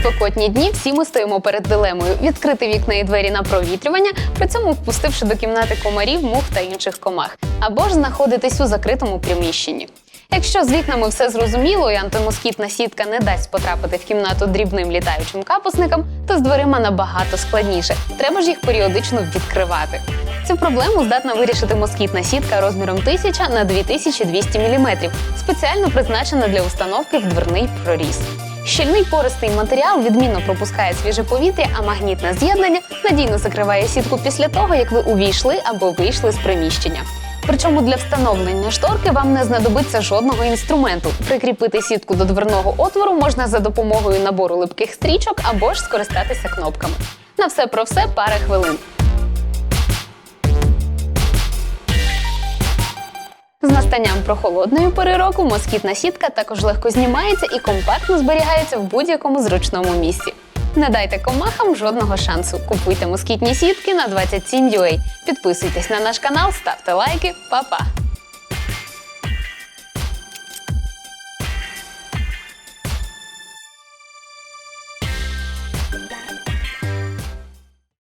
спекотні дні всі ми стоїмо перед дилемою відкрити вікна і двері на провітрювання, при цьому впустивши до кімнати комарів, мух та інших комах, або ж знаходитись у закритому приміщенні. Якщо з вікнами все зрозуміло і антимоскітна сітка не дасть потрапити в кімнату дрібним літаючим капусникам, то з дверима набагато складніше. Треба ж їх періодично відкривати. Цю проблему здатна вирішити москітна сітка розміром 1000 на 2200 мм, спеціально призначена для установки в дверний проріз. Щільний пористий матеріал відмінно пропускає свіже повітря, а магнітне з'єднання надійно закриває сітку після того, як ви увійшли або вийшли з приміщення. Причому для встановлення шторки вам не знадобиться жодного інструменту. Прикріпити сітку до дверного отвору можна за допомогою набору липких стрічок або ж скористатися кнопками. На все про все пара хвилин. Настанням прохолодної пори року москітна сітка також легко знімається і компактно зберігається в будь-якому зручному місці. Не дайте комахам жодного шансу. Купуйте москітні сітки на 27UA. Підписуйтесь на наш канал, ставте лайки, Па-па!